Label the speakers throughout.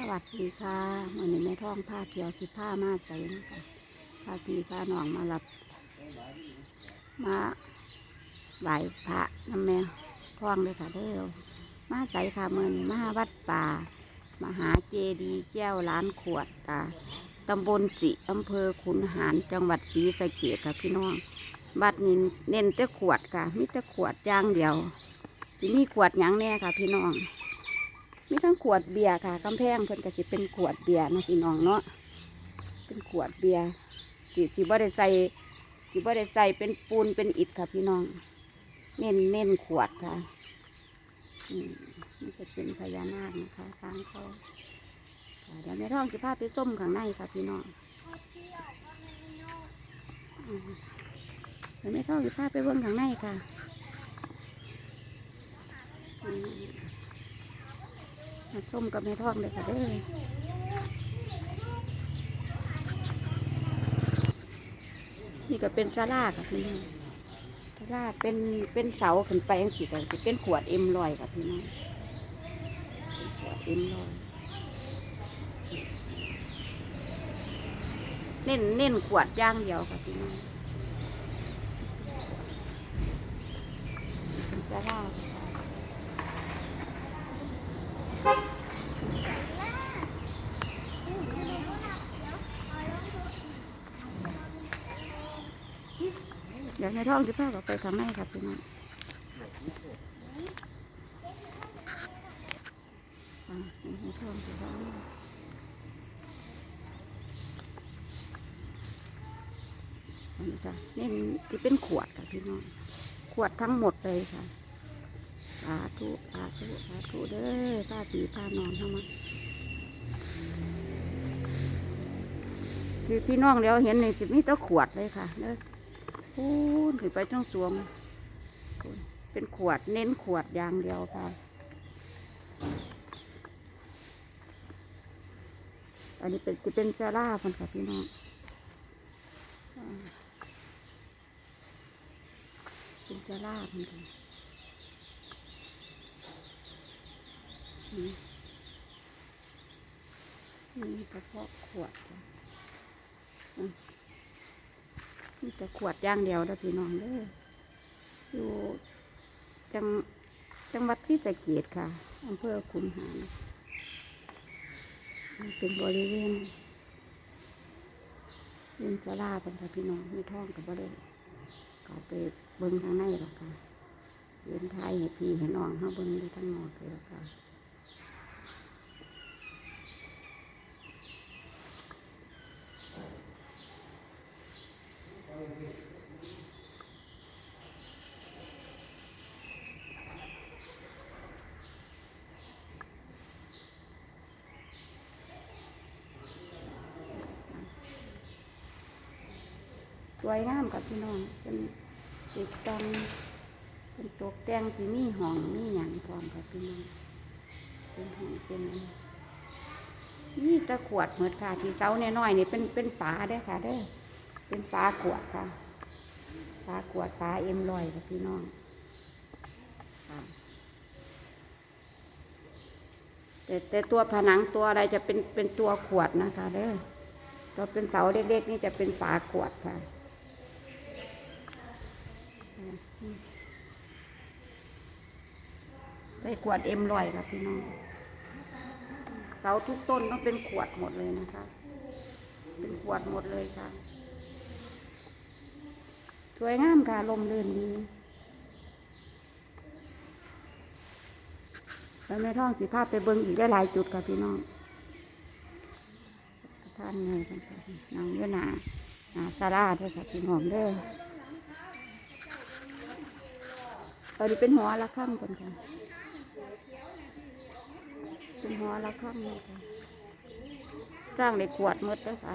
Speaker 1: สวัสดีค่ะวันนี้แม่ท่องผ้าเที่ยวสิผ้ามาใส่นะคะผ้าพี่ผ้าหนองมารับ มาไหวพระน้ำแม่ท่องเลยค่ะเด้อมาใส่ค่ะเมือนมาวัดป่า มหาเจดีย์แก้วล้านขวดค่ะตำบลจิอำเภอขุนหารจังหวัดศรีสะเกษค่ะพี่น้องวัดนี้เน้นแต่ขวดค่ะมีแต่ขวดอย่างเดียวสิมีขวดหยังแน่ค่ะพี่น้อง มีทั้งขวดเบียร์ค่ะกำแพงเพิ่นก็สิเป็นขวดเบียร์นะพี่น้องเนาะเป็นขวดเบียร์สิสิบ่ได้ใส่สิบ่ได้ใส่เป็นปูนเป็นอิฐค่ะพี่น้อง เน้นเน้นขวดค่ะนี่จะเป็นพญานาคนะคะทางเขาเดี๋ยวในท้องสิพาไปส้มข้างในค่ะพี่น้องเดี๋ยวในท้องสิพาไปเบิ่งข้างในค่ะ อืมกับแม่ทองเลยค่ะเด้อนี่ก็เป็นซาลาค่ะพี่น้องซาลาเป็นเป็นเสาขึ้นไปยังสิแต่สิเป็นขวดเอ็มลอยค่ะพี่น้องนขวดเอ็มลอยเน้นเน้นขวดย่างเดียวค่ะพี่น้องซาลา เดี๋ยวในท้องที่พ่อก็ไปทำให้ครับพี่น้องในท้องที่พ่อนี่ค่ะนี่ที่เป็นขวดค่ะพี่น้อง ขวดทั้งหมดเลยค่ะสาธุสาธุสาธุเด้อป้าปีป้านอนทั้งหมดคือพี่น้องเดี๋ยวเห็นในจิตมีแตะขวดเลยค่ะเด้อ พูนขึ้นไปจ้องสวง เป็นขวดเน้นขวดอย่างเดียวค่ะอันนี้เป็นจะเป็นจาร่าพันค่ะพี่น้องเป็นจาร่าพันค่ะนี่นี่กระเพาะขวดอืม มีแต่ขวดย่างเดียวเด้อพี่น้องเด้ออยู่จังจังหวัดที่สะเกีดค่ะอำเภอขุนหารมันเป็นบริเวณเรียนสลาเป็นค่ะพี่น้องมีท่องกับบริเวณเขาไปเบิ้งทางในหรอกค่ะเรียนไทยให้พี่ให้น้องเขาเบิ้งดูทั้งนอกเลยหรอกค่ะ สวยงามกับพี่น้องเป็นติดตังเป็นตกแต่งที่มีห้องมีหยังพร้อมกับพี่น้องเป็นห้องเป็นนี่ตะขวดเหมือดค่ะที่เจ้าน้อยๆนี่เป็นเป็นฝาได้ค่ะเด้อ เป็นฝาขวดค่ะฝาขวดฝาเอ็มลอยค่ะพี่น้องแต่แต่ตัวผนังตัวอะไรจะเป็นเป็นตัวขวดนะคะเด้อตัวเป็นเสาเล็กๆนี่จะเป็นฝาขวดค่ะได้ขวดเอ็มลอยค่ะพี่น้องเสาทุกต้นต้องเป็นขวดหมดเลยนะคะ เป็นขวดหมดเลยค่ะ สวยงามค่ะ ลมเรื่นดีแล้วแม่ท่องสีภาพไปเบิ้งอีกได้หลายจุดค่ะพี่น้องท่านไงกันค่ะนางเยอะหนาหนาซาร่าด้วยค่ะพี่น้องเด้อตอนนี้เป็นหัวละข้างกันค่ะ เป็นหัวละข้างเลยค่ะสร้างในขวดมดเลยค่ะ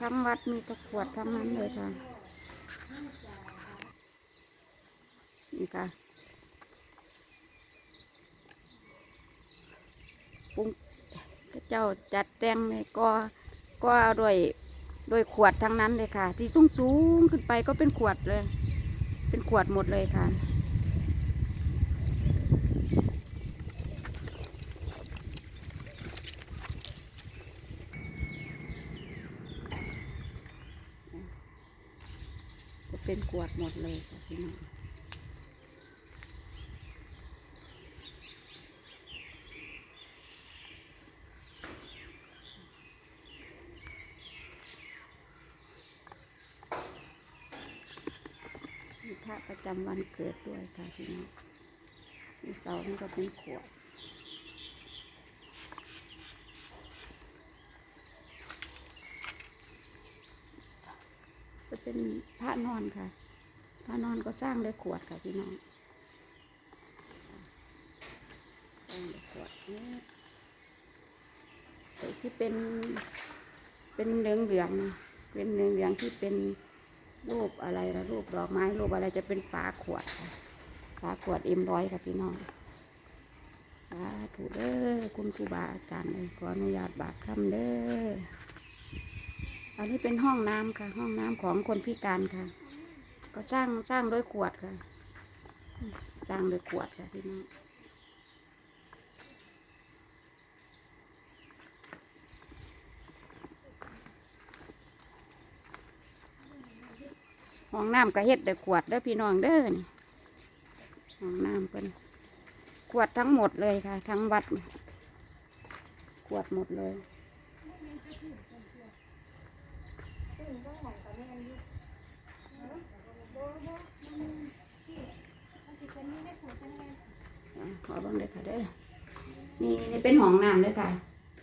Speaker 1: ทั้งวัดมีตะขวดทั้งนั้นเลยค่ะ นี่ค่ะปรุงเจ้าจัดแต่งเลยก็ก็อาด้วยด้วยขวดทั้งนั้นเลยค่ะ ที่สูงสูงๆขึ้นไปก็เป็นขวดเลย เป็นขวดหมดเลยค่ะ เป็นขวดหมดเลยค่ะพี่น้องมีพระประจำวันเกิดด้วยค่ะพี่น้องมีเสานี่ก็เป็นขวด เป็นพระนอนค่ะ พระนอนก็สร้างด้วยขวดค่ะพี่น้องสร้างด้วยขวดนี่แต่ที่เป็นเป็นเหลืองเหลืองเป็นเหลืองเหลืองที่เป็นรูปอะไรนะรูปดอกไม้รูปอะไรจะเป็นฝาขวดค่ะฝาขวดเอ็มร้อยค่ะพี่น้องสาธุเด้อคุณครูบาอาจารย์เลยขออนุญาตบาทคำเด้อ อันนี้เป็นห้องน้ำค่ะ ห้องน้ำของคนพิการค่ะ ก็สร้างสร้างด้วยขวดค่ะ สร้างด้วยขวดค่ะพี่น้องห้องน้ำก็เฮ็ดด้วยขวดเด้อพี่น้องเด้อนี่ห้องน้ำเป็นขวดทั้งหมดเลยค่ะ ทั้งวัดขวดหมดเลย ขอเบ้างเลยค่ะเด้อนี่นี่เป็นห้องน้ำเลยค่ะ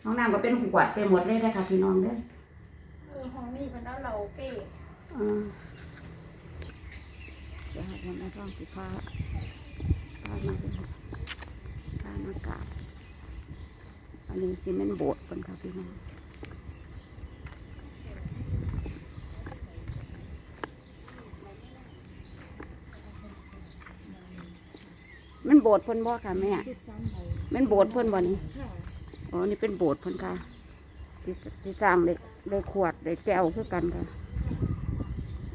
Speaker 1: ห้องน้ำก็เป็นขวดไปหมดเลยนะคะพี่น้องเด้อ
Speaker 2: ห้องนี้มันเอาเราเป้
Speaker 1: อ่าเดี๋ยวให้ผมมาท่องสิพาพามาดูพามากราบอันนี้สิเป็นโบสถ์คนค่ะพี่น้องมัน โบสถ์เพิ่นบ่ค่ะแม่
Speaker 2: มั
Speaker 1: นโบสถ์เพิ่นบ่นี่อ๋อนี่เป็นโบสถ์เพิ่นค่ะที่ที่สร้างเลยเลยขวดเลยแก้วคือกันค่ะ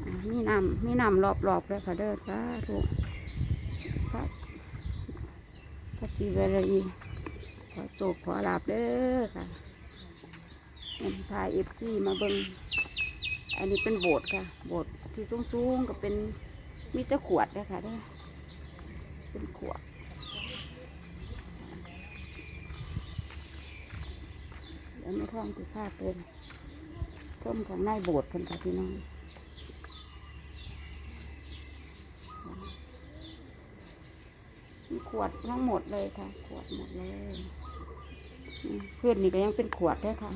Speaker 1: อ่ามีน้ำมีน้ำรอบๆเลยค่ะเด้อจ้าถูกพระพระจีเวรีขอโศกขอลาบเด้อค่ะเป็นพาเอฟซีมาเบิงอันนี้เป็นโบสถ์ค่ะ โบสถ์ที่สูงๆก็เป็นมีแต่ขวดเลยค่ะเด้อเป็นขวด เดี๋ยวไม่ท่องติภาพเป็นต้มของนายโบสถ์คนค่ะพี่น้องขวดทั้งหมดเลยค่ะ ขวดหมดเลยเพื่อนนี่ก็ยังเป็นขวดด้วยค่ะ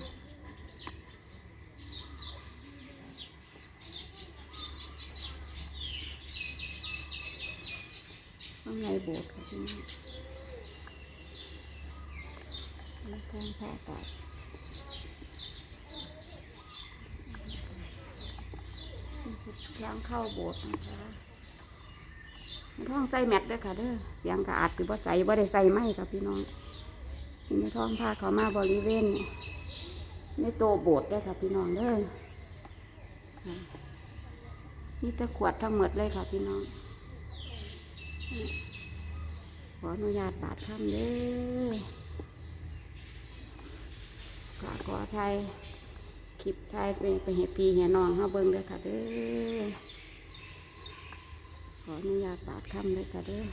Speaker 1: ข้างในโบสถ์ค่ะพี่น้องมีทางผ้าตาก ทางเข้าโบสถ์นะคะไม่ท้องใส่แมทด้วยค่ะเด้อเสียงกระอาดอยู่ว่าใส่ว่าได้ใส่ไหมค่ะพี่น้องนี่ไม่ท้องผ้าเขามาบริเวณในโตโบสถ์ด้วยค่ะพี่น้องเด้อนี่ตะขวดทั้งหมดเลยค่ะพี่น้อง ขออนุญาตบาดคำเด้อขอขอไทย ลิปไทยไปไปเห็พี่เห็น้องเฮาเบิ่งเลยค่ะเด้อขออนุญาตบาดคำเลยค่ะเด้อ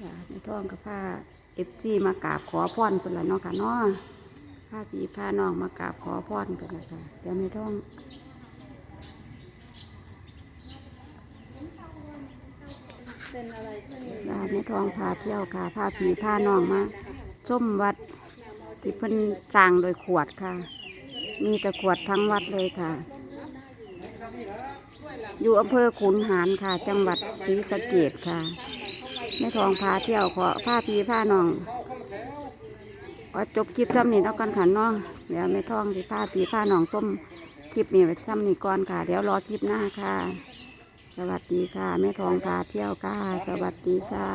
Speaker 1: ค่ะในท้องกับผ้าเอฟซีมากราบขอพรเป็นละเนาะค่ะเนาะผ้าพี่ผ้าน้องมากราบขอพรกันละค่ะเดี๋ยวในท้อง
Speaker 2: เป็นอะไรที่
Speaker 1: ลาในท้องพาเที่ยวค่ะผ้าผีผ้าน้องมาชมวัดที่เพิ่นสร้างโดยขวดค่ะ มีแต่ขวดทั้งวัดเลยค่ะ อยู่อำเภอขุนหารค่ะ จังหวัดศรีสะเกษค่ะในท้องพาเที่ยวขอผ้าผีผ้าน้องก็จบคลิปซ้ำนี้แล้วกันค่ะเนาะเดี๋ยวไม่ทองที่ผ้าผีผ้าน้องต้มคลิปนี้ไว้ซ้ำนี้ก่อนค่ะ เดี๋ยวรอคลิปหน้าค่ะ สวัสดีค่ะ แม่ทองพาเที่ยวค่ะ สวัสดีค่ะ